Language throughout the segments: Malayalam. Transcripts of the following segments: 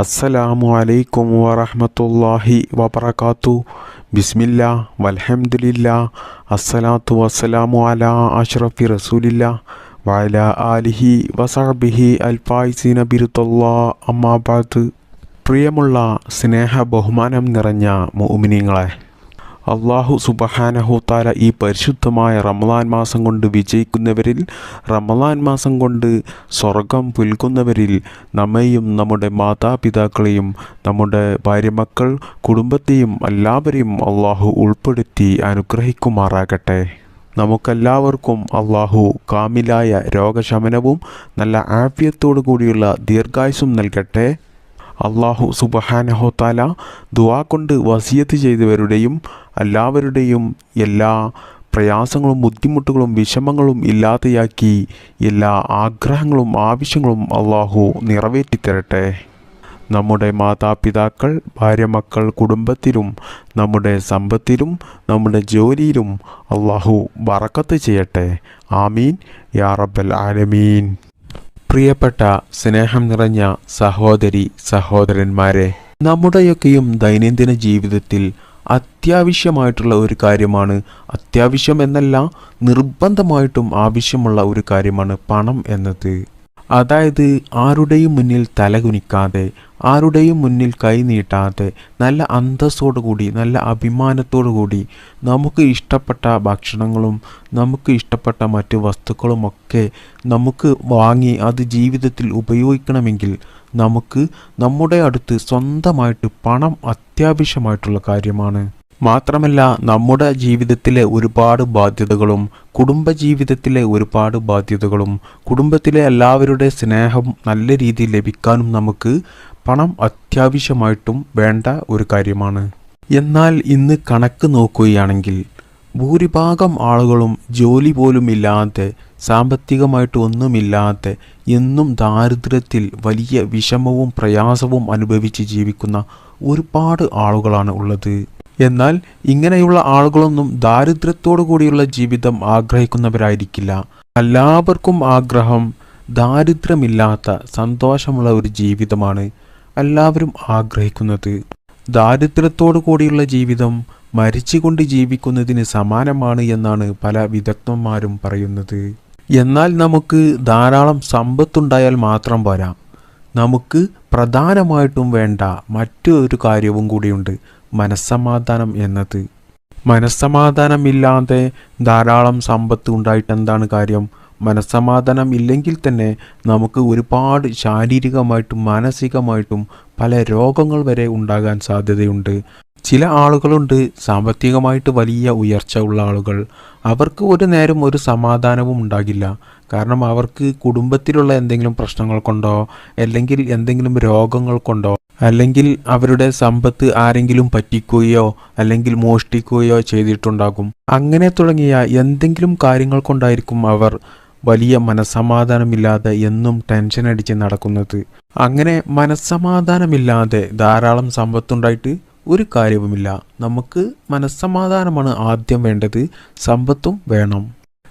അസ്സലാമു അലൈക്കും വറഹ്മത്തുള്ളാഹി വബറകാത്തു. ബിസ്മില്ല വൽഹംദുലില്ല അസ്സലാത്തു വസ്സലാമു അലാ അഷ്റഫി റസൂലില്ല വഅല ആലിഹി വസഹബിഹി അൽഫായിസീന ബിരുത്തുല്ലാ അമ്മാബാദ്. പ്രിയമുള്ള സ്നേഹ ബഹുമാനം നിറഞ്ഞ മുഅ്മിനീങ്ങളെ അള്ളാഹു സുബഹാനഹു താല ഈ പരിശുദ്ധമായ റമദാൻ മാസം കൊണ്ട് വിജയിക്കുന്നവരിൽ റമദാൻ മാസം കൊണ്ട് സ്വർഗം പുൽക്കുന്നവരിൽ നമ്മെയും നമ്മുടെ മാതാപിതാക്കളെയും നമ്മുടെ ഭാര്യമക്കൾ കുടുംബത്തെയും എല്ലാവരെയും അള്ളാഹു ഉൾപ്പെടുത്തി അനുഗ്രഹിക്കുമാറാകട്ടെ. നമുക്കെല്ലാവർക്കും അള്ളാഹു കാമിലായ രോഗശമനവും നല്ല ആഫ്യത്തോടു കൂടിയുള്ള ദീർഘായുസും നൽകട്ടെ. അള്ളാഹു സുബഹാനഹോത്താല ദുവാ കൊണ്ട് വസിയത്ത് ചെയ്തവരുടെയും എല്ലാവരുടെയും എല്ലാ പ്രയാസങ്ങളും ബുദ്ധിമുട്ടുകളും വിഷമങ്ങളും ഇല്ലാതെയാക്കി എല്ലാ ആഗ്രഹങ്ങളും ആവശ്യങ്ങളും അള്ളാഹു നിറവേറ്റിത്തരട്ടെ. നമ്മുടെ മാതാപിതാക്കൾ ഭാര്യ മക്കൾ കുടുംബത്തിലും നമ്മുടെ സമ്പത്തിലും നമ്മുടെ ജോലിയിലും അള്ളാഹു ബറക്കത്ത് ചെയ്യട്ടെ. ആമീൻ. യാ റബ്ബൽ ആലമീൻ. പ്രിയപ്പെട്ട സ്നേഹം നിറഞ്ഞ സഹോദരി സഹോദരന്മാരെ നമ്മുടെയൊക്കെയും ദൈനംദിന ജീവിതത്തിൽ അത്യാവശ്യമായിട്ടുള്ള ഒരു കാര്യമാണ്. അത്യാവശ്യം എന്നല്ല നിർബന്ധമായിട്ടും ആവശ്യമുള്ള ഒരു കാര്യമാണ് പണം എന്നത്. അതായത് ആരുടെയും മുന്നിൽ തലകുനിക്കാതെ ആരുടെയും മുന്നിൽ കൈനീട്ടാതെ നല്ല അന്തസ്സോടുകൂടി നല്ല അഭിമാനത്തോടുകൂടി നമുക്ക് ഇഷ്ടപ്പെട്ട ഭക്ഷണങ്ങളും നമുക്ക് ഇഷ്ടപ്പെട്ട മറ്റ് വസ്തുക്കളുമൊക്കെ നമുക്ക് വാങ്ങി അത് ജീവിതത്തിൽ ഉപയോഗിക്കണമെങ്കിൽ നമുക്ക് നമ്മുടെ അടുത്ത് സ്വന്തമായിട്ട് പണം അത്യാവശ്യമായിട്ടുള്ള കാര്യമാണ്. മാത്രമല്ല നമ്മുടെ ജീവിതത്തിലെ ഒരുപാട് ബാധ്യതകളും കുടുംബജീവിതത്തിലെ ഒരുപാട് ബാധ്യതകളും കുടുംബത്തിലെ എല്ലാവരുടെ സ്നേഹം നല്ല രീതിയിൽ ലഭിക്കാനും നമുക്ക് പണം അത്യാവശ്യമായിട്ടും വേണ്ട ഒരു കാര്യമാണ്. എന്നാൽ ഇന്ന് കണക്ക് നോക്കുകയാണെങ്കിൽ ഭൂരിഭാഗം ആളുകളും ജോലി പോലും ഇല്ലാതെ സാമ്പത്തികമായിട്ട് ഒന്നുമില്ലാതെ എന്നും ദാരിദ്ര്യത്തിൽ വലിയ വിഷമവും പ്രയാസവും അനുഭവിച്ച് ജീവിക്കുന്ന ഒരുപാട് ആളുകളാണ് ഉള്ളത്. എന്നാൽ ഇങ്ങനെയുള്ള ആളുകളൊന്നും ദാരിദ്ര്യത്തോടു കൂടിയുള്ള ജീവിതം ആഗ്രഹിക്കുന്നവരായിരിക്കില്ല. എല്ലാവർക്കും ആഗ്രഹം ദാരിദ്ര്യമില്ലാത്ത സന്തോഷമുള്ള ഒരു ജീവിതമാണ് എല്ലാവരും ആഗ്രഹിക്കുന്നത്. ദാരിദ്ര്യത്തോടു കൂടിയുള്ള ജീവിതം മരിച്ചുകൊണ്ട് ജീവിക്കുന്നതിന് സമാനമാണ് എന്നാണ് പല വിദഗ്ധന്മാരും പറയുന്നത്. എന്നാൽ നമുക്ക് ധാരാളം സമ്പത്തുണ്ടായാൽ മാത്രം പോരാ. നമുക്ക് പ്രധാനമായിട്ടും വേണ്ട മറ്റൊരു കാര്യവും കൂടിയുണ്ട് മനസ്സമാധാനം എന്നത്. മനസ്സമാധാനമില്ലാതെ ധാരാളം സമ്പത്ത് ഉണ്ടായിട്ട് എന്താണ് കാര്യം? മനസ്സമാധാനം ഇല്ലെങ്കിൽ തന്നെ നമുക്ക് ഒരുപാട് ശാരീരികമായിട്ടും മാനസികമായിട്ടും പല രോഗങ്ങൾ വരെ ഉണ്ടാകാൻ സാധ്യതയുണ്ട്. ചില ആളുകളുണ്ട് സാമ്പത്തികമായിട്ട് വലിയ ഉയർച്ച ഉള്ള ആളുകൾ. അവർക്ക് ഒരു നേരം ഒരു സമാധാനവും ഉണ്ടാകില്ല. കാരണം അവർക്ക് കുടുംബത്തിലുള്ള എന്തെങ്കിലും പ്രശ്നങ്ങൾ കൊണ്ടോ അല്ലെങ്കിൽ എന്തെങ്കിലും രോഗങ്ങൾ കൊണ്ടോ അല്ലെങ്കിൽ അവരുടെ സമ്പത്ത് ആരെങ്കിലും പറ്റിക്കുകയോ അല്ലെങ്കിൽ മോഷ്ടിക്കുകയോ ചെയ്തിട്ടുണ്ടാകും. അങ്ങനെ തുടങ്ങിയ എന്തെങ്കിലും കാര്യങ്ങൾ കൊണ്ടായിരിക്കും അവർ വലിയ മനസ്സമാധാനമില്ലാതെ എന്നും ടെൻഷൻ അടിച്ച് നടക്കുന്നത്. അങ്ങനെ മനസ്സമാധാനമില്ലാതെ ധാരാളം സമ്പത്തുണ്ടായിട്ട് ഒരു കാര്യവുമില്ല. നമുക്ക് മനസ്സമാധാനമാണ് ആദ്യം വേണ്ടത്. സമ്പത്തും വേണം.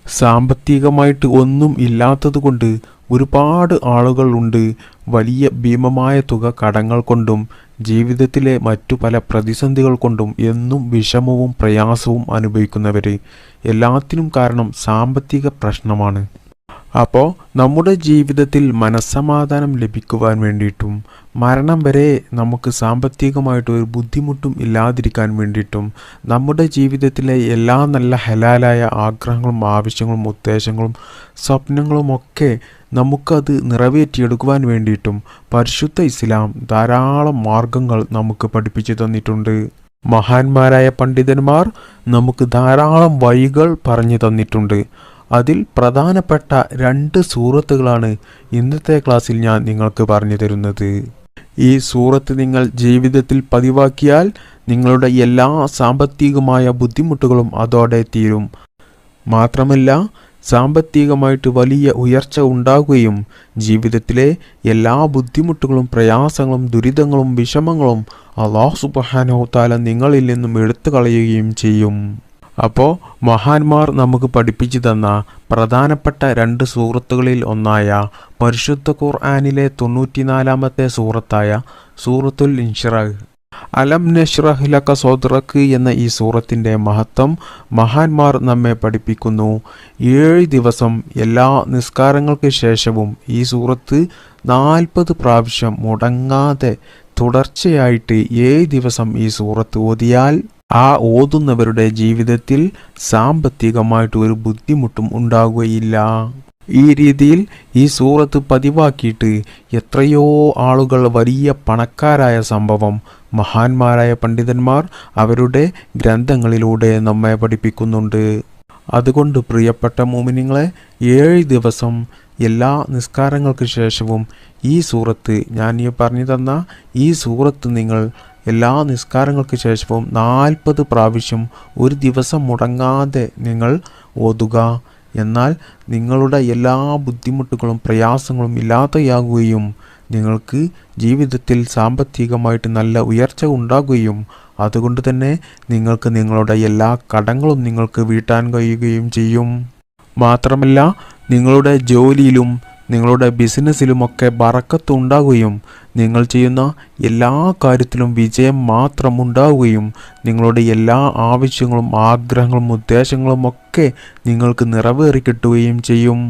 സാമ്പത്തികമായിട്ട് ഒന്നും ഇല്ലാത്തതുകൊണ്ട് ഒരുപാട് ആളുകളുണ്ട്. വലിയ ഭീമമായ തുക കടങ്ങൾ കൊണ്ടും ജീവിതത്തിലെ മറ്റു പല പ്രതിസന്ധികൾ കൊണ്ടും എന്നും വിഷമവും പ്രയാസവും അനുഭവിക്കുന്നവർ എല്ലാത്തിനും കാരണം സാമ്പത്തിക പ്രശ്നമാണ്. അപ്പോൾ നമ്മുടെ ജീവിതത്തിൽ മനസ്സമാധാനം ലഭിക്കുവാൻ വേണ്ടിയിട്ടും മരണം വരെ നമുക്ക് സാമ്പത്തികമായിട്ട് ഒരു ബുദ്ധിമുട്ടും ഇല്ലാതിരിക്കാൻ വേണ്ടിയിട്ടും നമ്മുടെ ജീവിതത്തിലെ എല്ലാ നല്ല ഹലാലായ ആഗ്രഹങ്ങളും ആവശ്യങ്ങളും ഉദ്ദേശങ്ങളും സ്വപ്നങ്ങളുമൊക്കെ നമുക്കത് നിറവേറ്റിയെടുക്കുവാൻ വേണ്ടിയിട്ടും പരിശുദ്ധ ഇസ്ലാം ധാരാളം മാർഗങ്ങൾ നമുക്ക് പഠിപ്പിച്ചു തന്നിട്ടുണ്ട്. മഹാന്മാരായ പണ്ഡിതന്മാർ നമുക്ക് ധാരാളം വഴികൾ പറഞ്ഞു തന്നിട്ടുണ്ട്. അതിൽ പ്രധാനപ്പെട്ട രണ്ട് സൂറത്തുകളാണ് ഇന്നത്തെ ക്ലാസ്സിൽ ഞാൻ നിങ്ങൾക്ക് പറഞ്ഞു തരുന്നത്. ഈ സൂറത്ത് നിങ്ങൾ ജീവിതത്തിൽ പതിവാക്കിയാൽ നിങ്ങളുടെ എല്ലാ സാമ്പത്തികമായ ബുദ്ധിമുട്ടുകളും അതോടെ തീരും. മാത്രമല്ല സാമ്പത്തികമായിട്ട് വലിയ ഉയർച്ച ഉണ്ടാകുകയും ജീവിതത്തിലെ എല്ലാ ബുദ്ധിമുട്ടുകളും പ്രയാസങ്ങളും ദുരിതങ്ങളും വിഷമങ്ങളും അള്ളാഹു താല നിങ്ങളിൽ നിന്നും എടുത്തു കളയുകയും ചെയ്യും. അപ്പോൾ മഹാന്മാർ നമുക്ക് പഠിപ്പിച്ചു തന്ന പ്രധാനപ്പെട്ട രണ്ട് സൂറത്തുകളിൽ ഒന്നായ പരിശുദ്ധ ഖുർആാനിലെ തൊണ്ണൂറ്റിനാലാമത്തെ സൂറത്തായ സൂറത്തുൽ ഇൻഷിറഹ് അലം നഷ്റഹ് ലക സോദ്രക്ക് എന്ന ഈ സൂറത്തിന്റെ മഹത്വം മഹാന്മാർ നമ്മെ പഠിപ്പിക്കുന്നു. ഏഴ് ദിവസം എല്ലാ നിസ്കാരങ്ങൾക്ക് ശേഷവും ഈ സൂറത്ത് നാൽപ്പത് പ്രാവശ്യം മുടങ്ങാതെ തുടർച്ചയായിട്ട് ഏഴ് ദിവസം ഈ സൂറത്ത് ഓതിയാൽ ആ ഓതുന്നവരുടെ ജീവിതത്തിൽ സാമ്പത്തികമായിട്ട് ഒരു ബുദ്ധിമുട്ടും ഉണ്ടാകുകയില്ല ഈ രീതിയിൽ ഈ സൂറത്ത് പതിവാക്കിയിട്ട് എത്രയോ ആളുകൾ വലിയ പണക്കാരായ സംഭവം മഹാന്മാരായ പണ്ഡിതന്മാർ അവരുടെ ഗ്രന്ഥങ്ങളിലൂടെ നമ്മെ പഠിപ്പിക്കുന്നുണ്ട്. അതുകൊണ്ട് പ്രിയപ്പെട്ട മോമിനിങ്ങളെ ഏഴ് ദിവസം എല്ലാ നിസ്കാരങ്ങൾക്ക് ശേഷവും ഈ സൂറത്ത് ഞാൻ ഈ പറഞ്ഞു തന്ന ഈ സൂറത്ത് നിങ്ങൾ എല്ലാ നിസ്കാരങ്ങൾക്ക് ശേഷവും നാൽപ്പത് പ്രാവശ്യം ഒരു ദിവസം മുടങ്ങാതെ നിങ്ങൾ ഓതുക. എന്നാൽ നിങ്ങളുടെ എല്ലാ ബുദ്ധിമുട്ടുകളും പ്രയാസങ്ങളും ഇല്ലാതെയാകുകയും നിങ്ങൾക്ക് ജീവിതത്തിൽ സാമ്പത്തികമായിട്ട് നല്ല ഉയർച്ച ഉണ്ടാകുകയും അതുകൊണ്ട് തന്നെ നിങ്ങൾക്ക് നിങ്ങളുടെ എല്ലാ കടങ്ങളും നിങ്ങൾക്ക് വീട്ടാൻ കഴിയുകയും ചെയ്യും. മാത്രമല്ല നിങ്ങളുടെ ജോലിയിലും നിങ്ങളുടെ ബിസിനസ്സിലുമൊക്കെ ബറക്കത്തുണ്ടാവുകയും നിങ്ങൾ ചെയ്യുന്ന എല്ലാ കാര്യത്തിലും വിജയം മാത്രം ഉണ്ടാവുകയും നിങ്ങളുടെ എല്ലാ ആവശ്യങ്ങളും ആഗ്രഹങ്ങളും ഉദ്ദേശങ്ങളും ഒക്കെ നിങ്ങൾക്ക് നിറവേറി കിട്ടുകയും ചെയ്യും.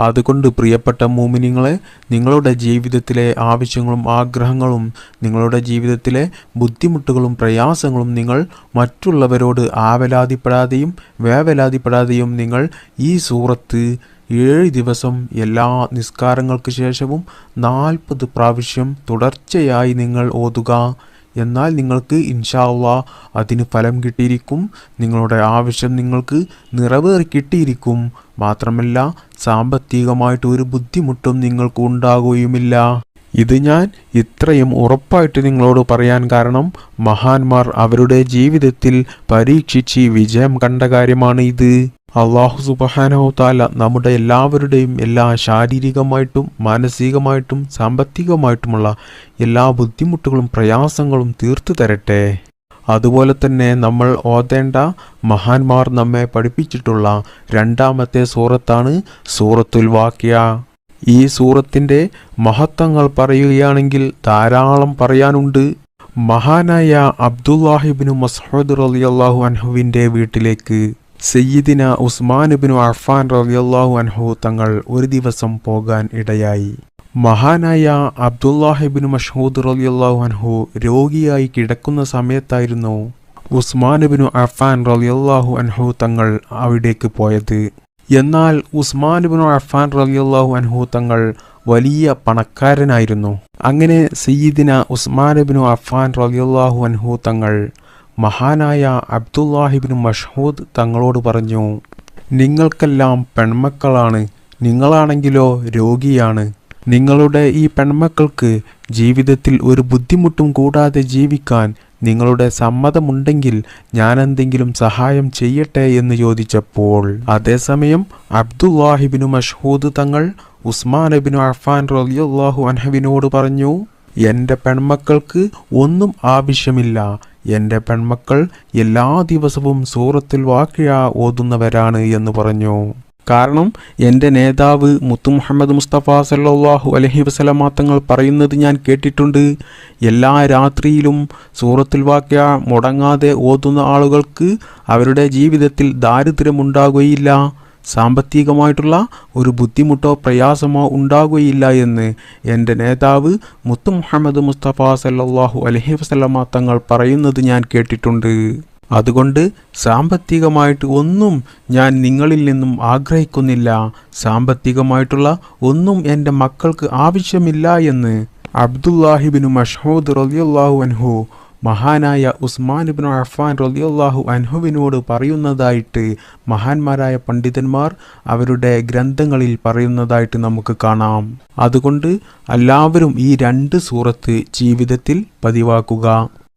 അതുകൊണ്ട് പ്രിയപ്പെട്ട മൂമിനിങ്ങളെ നിങ്ങളുടെ ജീവിതത്തിലെ ആവശ്യങ്ങളും ആഗ്രഹങ്ങളും നിങ്ങളുടെ ജീവിതത്തിലെ ബുദ്ധിമുട്ടുകളും പ്രയാസങ്ങളും നിങ്ങൾ മറ്റുള്ളവരോട് ആവലാതിപ്പെടാതെയും വേവലാതിപ്പെടാതെയും നിങ്ങൾ ഈ സൂറത്ത് ഏഴ് ദിവസം എല്ലാ നിസ്കാരങ്ങൾക്ക് ശേഷവും നാൽപ്പത് പ്രാവശ്യം തുടർച്ചയായി നിങ്ങൾ ഓതുക. എന്നാൽ നിങ്ങൾക്ക് ഇൻഷാള്ള അതിന് ഫലം കിട്ടിയിരിക്കും. നിങ്ങളുടെ ആവശ്യം നിങ്ങൾക്ക് നിറവേറി കിട്ടിയിരിക്കും. മാത്രമല്ല സാമ്പത്തികമായിട്ട് ഒരു ബുദ്ധിമുട്ടും നിങ്ങൾക്ക് ഉണ്ടാകുകയുമില്ല. ഇത് ഞാൻ ഇത്രയും ഉറപ്പായിട്ട് നിങ്ങളോട് പറയാൻ കാരണം മഹാന്മാർ അവരുടെ ജീവിതത്തിൽ പരീക്ഷിച്ച് വിജയം കണ്ട കാര്യമാണ് ഇത്. അള്ളാഹു സുബഹാനോ താല നമ്മുടെ എല്ലാവരുടെയും എല്ലാ ശാരീരികമായിട്ടും മാനസികമായിട്ടും സാമ്പത്തികമായിട്ടുമുള്ള എല്ലാ ബുദ്ധിമുട്ടുകളും പ്രയാസങ്ങളും തീർത്തു തരട്ടെ. അതുപോലെ തന്നെ നമ്മൾ ഓതേണ്ട മഹാന്മാർ നമ്മെ പഠിപ്പിച്ചിട്ടുള്ള രണ്ടാമത്തെ സൂറത്താണ് സൂറത്തുൽ വാക്യ. ഈ സൂറത്തിന്റെ മഹത്വങ്ങൾ പറയുകയാണെങ്കിൽ ധാരാളം പറയാനുണ്ട്. മഹാനായ അബ്ദുല്ലാഹിബിനു മസ്ഹൂദ് അള്ളാഹു അൻഹുവിന്റെ വീട്ടിലേക്ക് സയ്യിദിന ഉസ്മാനുബിനു അർഫാൻ റളിയല്ലാഹു അൻഹു തങ്ങൾ ഒരു ദിവസം പോകാൻ ഇടയായി. മഹാനായ അബ്ദുല്ലാഹിബിനു മഷൂദ് റളിയല്ലാഹു അൻഹു രോഗിയായി കിടക്കുന്ന സമയത്തായിരുന്നു ഉസ്മാനുബിനു അർഫാൻ റളിയല്ലാഹു അൻഹു തങ്ങൾ അവിടേക്ക് പോയത്. എന്നാൽ ഉസ്മാനുബിനു അർഫാൻ റളിയല്ലാഹു അൻഹു തങ്ങൾ വലിയ പണക്കാരനായിരുന്നു. അങ്ങനെ സയ്യിദിന ഉസ്മാനുബിനു അഫാൻ റളിയല്ലാഹു അൻഹു തങ്ങൾ മഹാനായ അബ്ദുല്ലാഹിബിന് മഷ്ഹൂദ് തങ്ങളോട് പറഞ്ഞു നിങ്ങൾക്കെല്ലാം പെൺമക്കളാണ്. നിങ്ങളാണെങ്കിലോ രോഗിയാണ്. നിങ്ങളുടെ ഈ പെൺമക്കൾക്ക് ജീവിതത്തിൽ ഒരു ബുദ്ധിമുട്ടും കൂടാതെ ജീവിക്കാൻ നിങ്ങളുടെ സമ്മതമുണ്ടെങ്കിൽ ഞാൻ എന്തെങ്കിലും സഹായം ചെയ്യട്ടെ എന്ന് ചോദിച്ചപ്പോൾ അതേസമയം അബ്ദുല്ലാഹിബിനു മഷ്ഹൂദ് തങ്ങൾ ഉസ്മാനബിനു അഫാൻ റലിയുല്ലാഹു അൻഹബിനോട് പറഞ്ഞു എന്റെ പെൺമക്കൾക്ക് ഒന്നും ആവശ്യമില്ല. എന്റെ പെൺമക്കൾ എല്ലാ ദിവസവും സൂറത്തുൽ വാക്കിയ ഓതുന്നവരാണ് എന്ന് പറഞ്ഞു. കാരണം എന്റെ നേതാവ് മുത്തു മുഹമ്മദ് മുസ്തഫ സല്ലാഹു അലഹി വസലമ തങ്ങൾ പറയുന്നത് ഞാൻ കേട്ടിട്ടുണ്ട്. എല്ലാ രാത്രിയിലും സൂറത്തിൽ വാക്യ മുടങ്ങാതെ ഓതുന്ന ആളുകൾക്ക് അവരുടെ ജീവിതത്തിൽ ദാരിദ്ര്യമുണ്ടാകുകയില്ല. സാമ്പത്തികമായിട്ടുള്ള ഒരു ബുദ്ധിമുട്ടോ പ്രയാസമോ ഉണ്ടാകുകയില്ല എന്ന് എന്റെ നേതാവ് മുത്തു മുഹമ്മദ് മുസ്തഫ സല്ലാഹു അലഹി വസ്ലമ തങ്ങൾ പറയുന്നത് ഞാൻ കേട്ടിട്ടുണ്ട്. അതുകൊണ്ട് സാമ്പത്തികമായിട്ട് ഒന്നും ഞാൻ നിങ്ങളിൽ നിന്നും ആഗ്രഹിക്കുന്നില്ല. സാമ്പത്തികമായിട്ടുള്ള ഒന്നും എന്റെ മക്കൾക്ക് ആവശ്യമില്ല എന്ന് അബ്ദുല്ലാഹിബിനു മഷൂദ് റലിയുല്ലാഹു അൻഹു മഹാനായ ഉസ്മാൻ ഇബ്നു അഫാൻ റലിയുല്ലാഹു അൻഹുവിനോട് പറയുന്നതായിട്ട് മഹാന്മാരായ പണ്ഡിതന്മാർ അവരുടെ ഗ്രന്ഥങ്ങളിൽ പറയുന്നതായിട്ട് നമുക്ക് കാണാം. അതുകൊണ്ട് എല്ലാവരും ഈ രണ്ട് സൂറത്ത് ജീവിതത്തിൽ പതിവാക്കുക.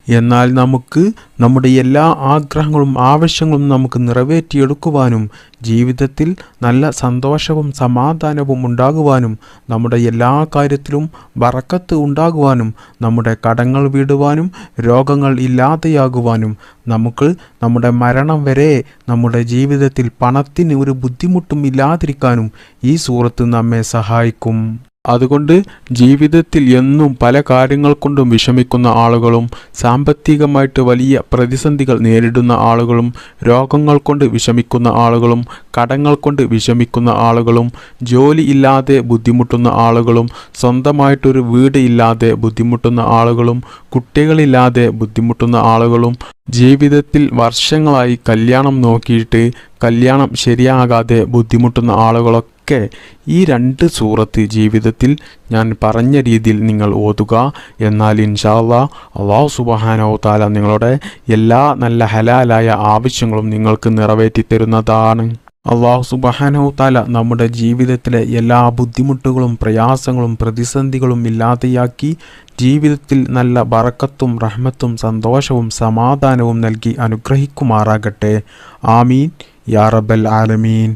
എന്നാൽ നമുക്ക് നമ്മുടെ എല്ലാ ആഗ്രഹങ്ങളും ആവശ്യങ്ങളും നമുക്ക് നിറവേറ്റിയെടുക്കുവാനും ജീവിതത്തിൽ നല്ല സന്തോഷവും സമാധാനവും ഉണ്ടാകുവാനും നമ്മുടെ എല്ലാ കാര്യത്തിലും വറക്കത്ത് ഉണ്ടാകുവാനും നമ്മുടെ കടങ്ങൾ വീടുവാനും രോഗങ്ങൾ ഇല്ലാതെയാകുവാനും നമുക്ക് നമ്മുടെ മരണം വരെ നമ്മുടെ ജീവിതത്തിൽ പണത്തിന് ഒരു ബുദ്ധിമുട്ടും ഇല്ലാതിരിക്കാനും ഈ സൂറത്ത് നമ്മെ സഹായിക്കും. അതുകൊണ്ട് ജീവിതത്തിൽ എന്നും പല കാര്യങ്ങൾ കൊണ്ടും വിഷമിക്കുന്ന ആളുകളും സാമ്പത്തികമായിട്ട് വലിയ പ്രതിസന്ധികൾ നേരിടുന്ന ആളുകളും രോഗങ്ങൾ കൊണ്ട് വിഷമിക്കുന്ന ആളുകളും കടങ്ങൾ കൊണ്ട് വിഷമിക്കുന്ന ആളുകളും ജോലി ഇല്ലാതെ ബുദ്ധിമുട്ടുന്ന ആളുകളും സ്വന്തമായിട്ടൊരു വീട് ഇല്ലാതെ ബുദ്ധിമുട്ടുന്ന ആളുകളും കുട്ടികളില്ലാതെ ബുദ്ധിമുട്ടുന്ന ആളുകളും ജീവിതത്തിൽ വർഷങ്ങളായി കല്യാണം നോക്കിയിട്ട് കല്യാണം ശരിയാകാതെ ബുദ്ധിമുട്ടുന്ന ആളുകളൊക്കെ ഈ രണ്ട് സൂറത്ത് ജീവിതത്തിൽ ഞാൻ പറഞ്ഞ രീതിയിൽ നിങ്ങൾ ഓതുക. എന്നാൽ ഇൻഷാല്ല അള്ളാഹു സുബഹാനോ താല നിങ്ങളുടെ എല്ലാ നല്ല ഹലാലായ ആവശ്യങ്ങളും നിങ്ങൾക്ക് നിറവേറ്റി തരുന്നതാണ്. അള്ളാഹു സുബഹാനോ താല നമ്മുടെ ജീവിതത്തിലെ എല്ലാ ബുദ്ധിമുട്ടുകളും പ്രയാസങ്ങളും പ്രതിസന്ധികളും ഇല്ലാതെയാക്കി ജീവിതത്തിൽ നല്ല ബറക്കത്തും റഹ്മത്തും സന്തോഷവും സമാധാനവും നൽകി അനുഗ്രഹിക്കുമാറാകട്ടെ. ആമീൻ. യാ റബൽ ആലമീൻ.